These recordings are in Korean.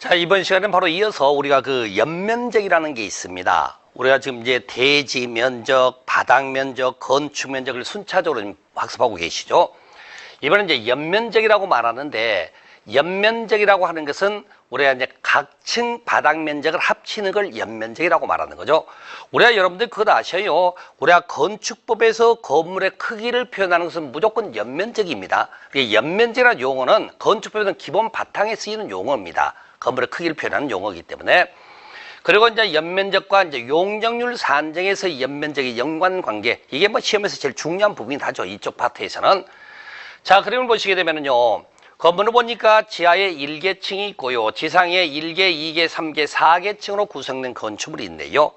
자, 이번 시간은 바로 이어서 우리가 그 연면적이라는 게 있습니다. 우리가 지금 이제 대지 면적, 바닥 면적, 건축 면적을 순차적으로 학습하고 계시죠. 이번엔 이제 연면적이라고 말하는데 연면적이라고 하는 것은 우리가 이제 각층 바닥 면적을 합치는 걸 연면적이라고 말하는 거죠. 우리가 여러분들 그거 아셔요. 우리가 건축법에서 건물의 크기를 표현하는 것은 무조건 연면적입니다. 이 연면적이라는 용어는 건축법에서는 기본 바탕에 쓰이는 용어입니다. 건물의 크기를 표현하는 용어이기 때문에 그리고 이제 연면적과 이제 용적률 산정에서 연면적의 연관 관계 이게 뭐 시험에서 제일 중요한 부분이 하죠. 이쪽 파트에서는 자 그림을 보시게 되면은요. 건물을 보니까 지하에 1계층이 있고요. 지상에 1개, 2개, 3개, 4계층으로 구성된 건축물이 있네요.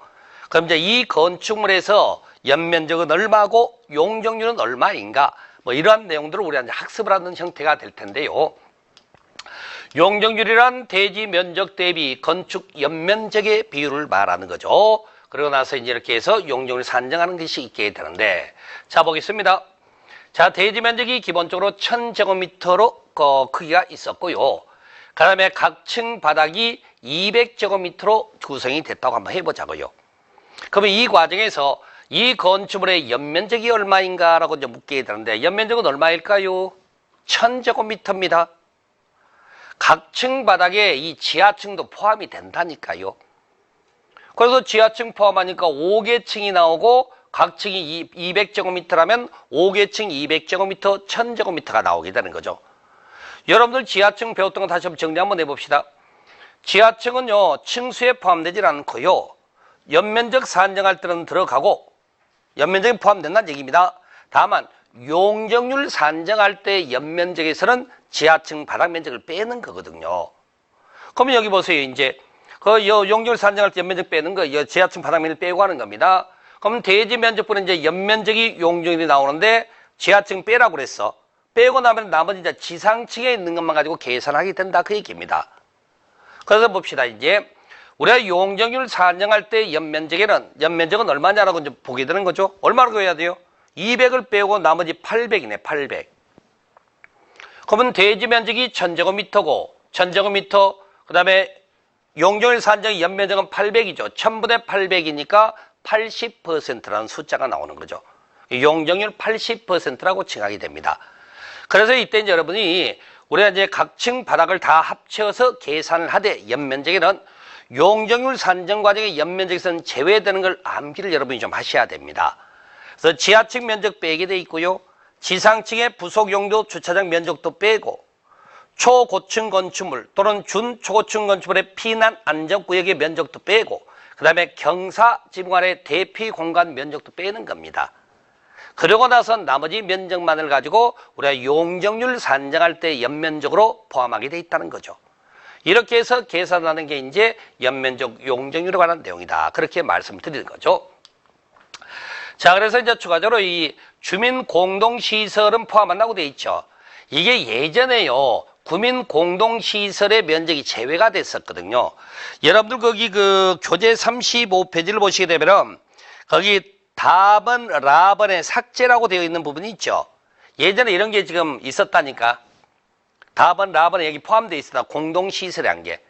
그럼 이제 이 건축물에서 연면적은 얼마고 용적률은 얼마인가? 뭐 이러한 내용들을 우리가 이제 학습을 하는 형태가 될 텐데요. 용적률이란 대지 면적 대비 건축 연면적의 비율을 말하는 거죠. 그러고 나서 이제 이렇게 해서 용적률 산정하는 것이 있게 되는데 자 보겠습니다. 자 대지 면적이 기본적으로 1000제곱미터로 어, 크기가 있었고요. 그 다음에 각 층 바닥이 200제곱미터로 구성이 됐다고 한번 해보자고요. 그러면 이 과정에서 이 건축물의 연면적이 얼마인가라고 이제 묻게 되는데 연면적은 얼마일까요? 1000제곱미터입니다. 각층 바닥에 이 지하층도 포함이 된다니까요. 그래서 지하층 포함하니까 5계층이 나오고 각 층이 200제곱미터라면 5계층 200제곱미터, 1000제곱미터가 나오게 되는 거죠. 여러분들 지하층 배웠던 거 다시 한번 정리 한번 해봅시다. 지하층은요, 층수에 포함되질 않고요. 연면적 산정할 때는 들어가고 연면적이 포함된다는 얘기입니다. 다만 용적률 산정할 때 연면적에서는 지하층 바닥 면적을 빼는 거거든요. 그러면 여기 보세요. 이제 그 용적률 산정할 때 연면적 빼는 거, 요 지하층 바닥 면적 빼고 하는 겁니다. 그럼 대지 면적분은 이제 연면적이 용적률이 나오는데 지하층 빼라고 그랬어. 빼고 나면 나머지 이제 지상층에 있는 것만 가지고 계산하게 된다 그 얘기입니다. 그래서 봅시다. 이제 우리가 용적률 산정할 때 연면적에는 연면적은 얼마냐라고 이제 보게 되는 거죠. 얼마라고 해야 돼요? 200을 빼고 나머지 800이네. 800. 그러면 대지 면적이 1000제곱미터고 1000제곱미터 그 다음에 용적률 산정의 연면적은 800이죠. 1000분의 800이니까 80%라는 숫자가 나오는 거죠. 용적률 80%라고 칭하게 됩니다. 그래서 이때 이제 여러분이 우리가 이제 각층 바닥을 다 합쳐서 계산을 하되 연면적에는 용적률 산정 과정의 연면적에서는 제외되는 걸 암기를 여러분이 좀 하셔야 됩니다. 그래서 지하층 면적 빼게 돼 있고요. 지상층의 부속 용도 주차장 면적도 빼고 초고층 건축물 또는 준초고층 건축물의 피난 안전구역의 면적도 빼고 그 다음에 경사 지붕 아래 대피 공간 면적도 빼는 겁니다. 그러고 나서 나머지 면적만을 가지고 우리가 용적률 산정할 때 연면적으로 포함하게 돼 있다는 거죠. 이렇게 해서 계산하는 게 이제 연면적 용적률에 관한 내용이다. 그렇게 말씀드리는 거죠. 자, 그래서 이제 추가적으로 이 주민 공동 시설은 포함한다고 돼 있죠. 이게 예전에요. 구민 공동 시설의 면적이 제외가 됐었거든요. 여러분들 거기 그 교재 35페이지를 보시게 되면 거기 답은 라번에 삭제라고 되어 있는 부분이 있죠. 예전에 이런 게 지금 있었다니까. 답은 라번에 여기 포함되어 있었다. 공동 시설이란 게.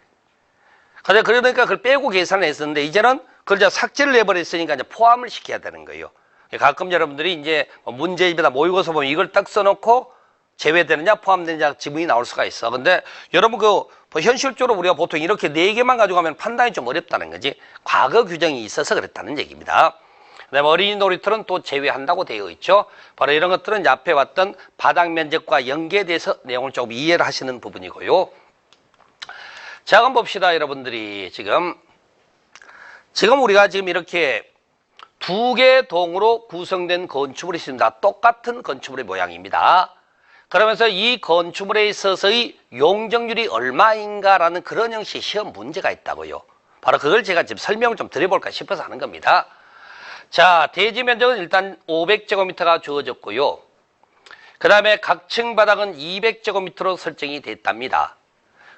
그러니까 그걸 빼고 계산을 했었는데 이제는 그걸 이제 삭제를 해버렸으니까 이제 포함을 시켜야 되는 거예요. 가끔 여러분들이 이제 문제집에다 모의고사 보면 이걸 딱 써놓고 제외되느냐 포함되느냐 지문이 나올 수가 있어. 근데 여러분 그 현실적으로 우리가 보통 이렇게 네 개만 가지고 가면 판단이 좀 어렵다는 거지. 과거 규정이 있어서 그랬다는 얘기입니다. 그다음에 어린이 놀이터는 또 제외한다고 되어 있죠. 바로 이런 것들은 앞에 왔던 바닥 면적과 연계돼서 내용을 조금 이해를 하시는 부분이고요. 자, 그럼 봅시다, 여러분들이 지금 지금 우리가 지금 이렇게 두 개 동으로 구성된 건축물이 있습니다. 똑같은 건축물의 모양입니다. 그러면서 이 건축물에 있어서의 용적률이 얼마인가라는 그런 형식의 시험 문제가 있다고요. 바로 그걸 제가 지금 설명을 좀 드려볼까 싶어서 하는 겁니다. 자, 대지 면적은 일단 500제곱미터가 주어졌고요. 그 다음에 각층 바닥은 200제곱미터로 설정이 됐답니다.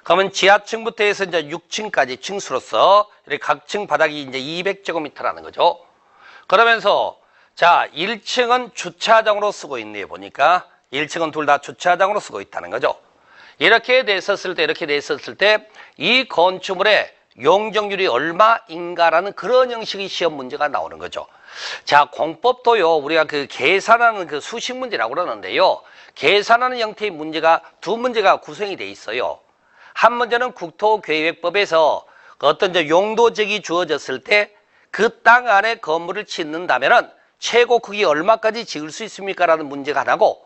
그러면 지하층부터 해서 이제 6층까지 층수로서 각층 바닥이 이제 200제곱미터라는 거죠. 그러면서 자, 1층은 주차장으로 쓰고 있네요. 보니까 1층은 둘 다 주차장으로 쓰고 있다는 거죠. 이렇게 됐었을 때 이렇게 됐었을 때 이 건축물의 용적률이 얼마인가라는 그런 형식의 시험 문제가 나오는 거죠. 자, 공법도요. 우리가 그 계산하는 그 수식 문제라고 그러는데요. 계산하는 형태의 문제가 두 문제가 구성이 돼 있어요. 한 문제는 국토계획법에서 어떤 저 용도적이 주어졌을 때 그 땅 안에 건물을 짓는다면은 최고 크기 얼마까지 지을 수 있습니까? 라는 문제가 하나고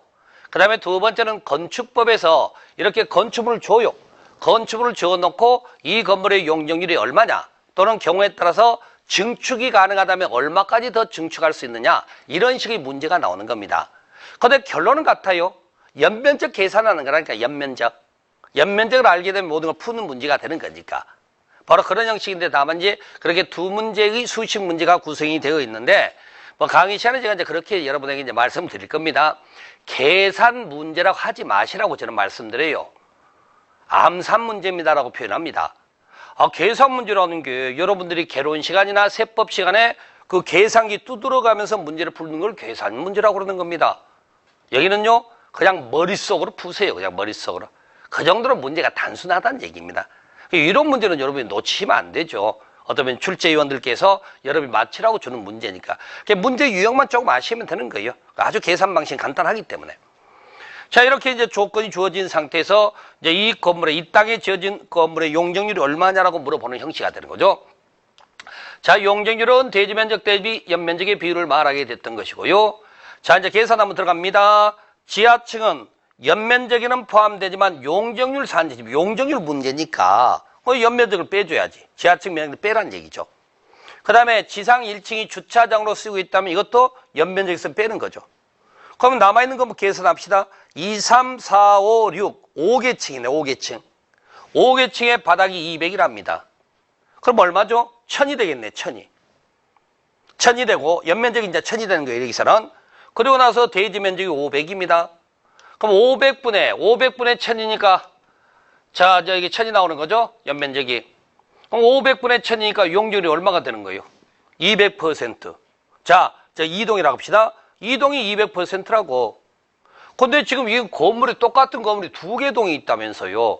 그 다음에 두 번째는 건축법에서 이렇게 건축물을 줘요. 건축물을 지어놓고 이 건물의 용적률이 얼마냐 또는 경우에 따라서 증축이 가능하다면 얼마까지 더 증축할 수 있느냐 이런 식의 문제가 나오는 겁니다. 근데 결론은 같아요. 연면적 계산하는 거라니까 연면적. 연면적을 알게 되면 모든 걸 푸는 문제가 되는 거니까. 바로 그런 형식인데 다만 이제 그렇게 두 문제의 수식 문제가 구성이 되어 있는데 뭐 강의 시간에 제가 이제 그렇게 여러분에게 이제 말씀드릴 겁니다. 계산 문제라고 하지 마시라고 저는 말씀드려요. 암산 문제입니다라고 표현합니다. 아, 계산 문제라는 게 여러분들이 개론 시간이나 세법 시간에 그 계산기 두드려가면서 문제를 푸는 걸 계산 문제라고 그러는 겁니다. 여기는요, 그냥 머릿속으로 푸세요. 그냥 머릿속으로. 그 정도로 문제가 단순하다는 얘기입니다. 이런 문제는 여러분이 놓치면 안 되죠. 어쩌면 출제위원들께서 여러분이 맞히라고 주는 문제니까. 문제 유형만 조금 아시면 되는 거예요. 아주 계산 방식이 간단하기 때문에. 자, 이렇게 이제 조건이 주어진 상태에서 이제 이 건물에, 이 땅에 지어진 건물의 용적률이 얼마냐라고 물어보는 형식이 되는 거죠. 자, 용적률은 대지 면적 대비 연면적의 비율을 말하게 됐던 것이고요. 자, 이제 계산 한번 들어갑니다. 지하층은 연면적에는 포함되지만 용적률 산지, 용적률 문제니까 그 연면적을 빼줘야지. 지하층 면적을 빼라는 얘기죠. 그 다음에 지상 1층이 주차장으로 쓰고 있다면 이것도 연면적에서 빼는 거죠. 그러면 남아있는 거 뭐 계산합시다. 2, 3, 4, 5, 6. 5개 층이네, 5개 층. 5개 층의 바닥이 200이랍니다. 그럼 얼마죠? 1000이 되겠네, 1000이. 1000이 되고, 연면적이 이제 1000이 되는 거예요, 여기서는. 그리고 나서 대지 면적이 500입니다. 그럼 500분의, 500분의 1000이니까, 자, 저 이게 1000이 나오는 거죠? 연면적이. 그럼 500분의 1000이니까 용적률이 얼마가 되는 거예요? 200%. 자, 저 이동이라고 합시다. 이동이 200%라고. 근데 지금 이 건물이 똑같은 건물이 두 개 동이 있다면서요.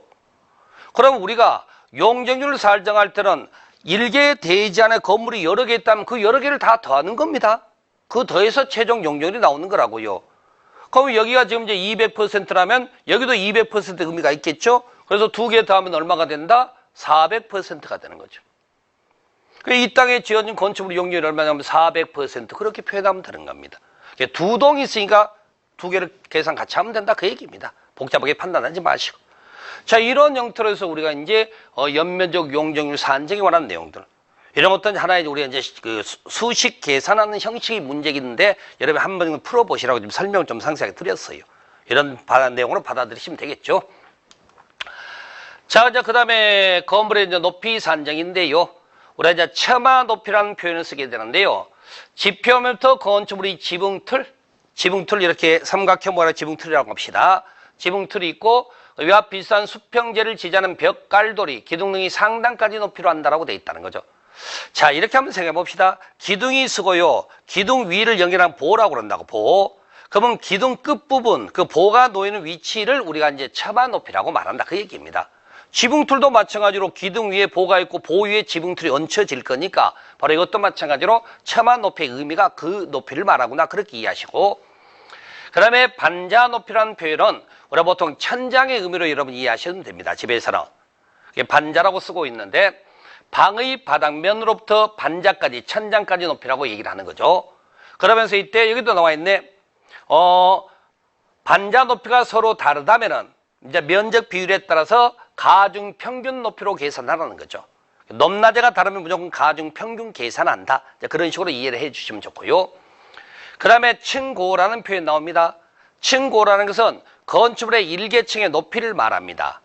그럼 우리가 용적률을 설정할 때는 일개 대지 안에 건물이 여러 개 있다면 그 여러 개를 다 더하는 겁니다. 그 더해서 최종 용적률이 나오는 거라고요. 그럼 여기가 지금 이제 200%라면 여기도 200% 의미가 있겠죠? 그래서 두 개 더하면 얼마가 된다? 400%가 되는 거죠. 그이 땅에 지어진 건축물 용적률이 얼마냐면 400% 그렇게 표현하면 되는 겁니다. 두 동이 있으니까 두 개를 계산 같이 하면 된다 그 얘기입니다. 복잡하게 판단하지 마시고. 자 이런 형태로 해서 우리가 이제 어, 연면적 용적률 산정에 관한 내용들 이런 것들은 하나의 우리가 이제 그 수- 수식 계산하는 형식의 문제인데 여러분 한 번 풀어보시라고 좀 설명 좀 상세하게 드렸어요. 이런 바- 내용으로 받아들이시면 되겠죠. 자, 이제 그 다음에 건물의 이제 높이 산정인데요. 우리가 이제 처마 높이라는 표현을 쓰게 되는데요. 지표면부터 건축물의 지붕틀, 지붕틀 이렇게 삼각형 모양 지붕틀이라고 합시다. 지붕틀이 있고 위와 비슷한 수평재를 지자는 벽 깔돌이, 기둥 등이 상단까지 높이로 한다라고 돼 있다는 거죠. 자, 이렇게 한번 생각해 봅시다. 기둥이 쓰고요. 기둥 위를 연결한 보라고 그런다고, 보. 그러면 기둥 끝부분, 그 보가 놓이는 위치를 우리가 이제 처마 높이라고 말한다. 그 얘기입니다. 지붕틀도 마찬가지로 기둥 위에 보가 있고 보 위에 지붕틀이 얹혀질 거니까 바로 이것도 마찬가지로 처마 높이의 의미가 그 높이를 말하구나. 그렇게 이해하시고 그 다음에 반자 높이라는 표현은 우리가 보통 천장의 의미로 여러분 이해하시면 됩니다. 집에서는. 반자라고 쓰고 있는데 방의 바닥면으로부터 반자까지 천장까지 높이라고 얘기를 하는 거죠. 그러면서 이때 여기도 나와 있네. 어, 반자 높이가 서로 다르다면은 이제 면적 비율에 따라서 가중 평균 높이로 계산하라는 거죠. 높낮이가 다르면 무조건 가중 평균 계산한다. 그런 식으로 이해를 해 주시면 좋고요. 그 다음에 층고라는 표현 나옵니다. 층고라는 것은 건축물의 일개층의 높이를 말합니다.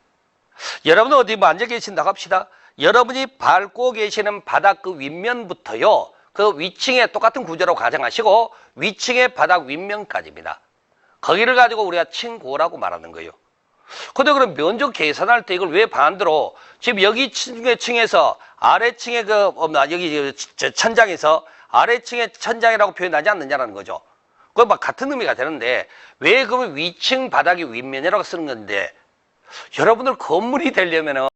여러분은 어디 뭐 앉아 계신다고 합시다. 여러분이 밟고 계시는 바닥 그 윗면부터요. 그 위층의 똑같은 구조로 가정하시고 위층의 바닥 윗면까지입니다. 거기를 가지고 우리가 층고라고 말하는 거예요. 근데 그럼 면적 계산할 때 이걸 왜 반대로 지금 여기 층의 층에서 아래층의 그 없나 여기 저 천장에서 아래층의 천장이라고 표현하지 않느냐라는 거죠. 그거 막 같은 의미가 되는데 왜 그러면 위층 바닥이 윗면이라고 쓰는 건데 여러분들 건물이 되려면은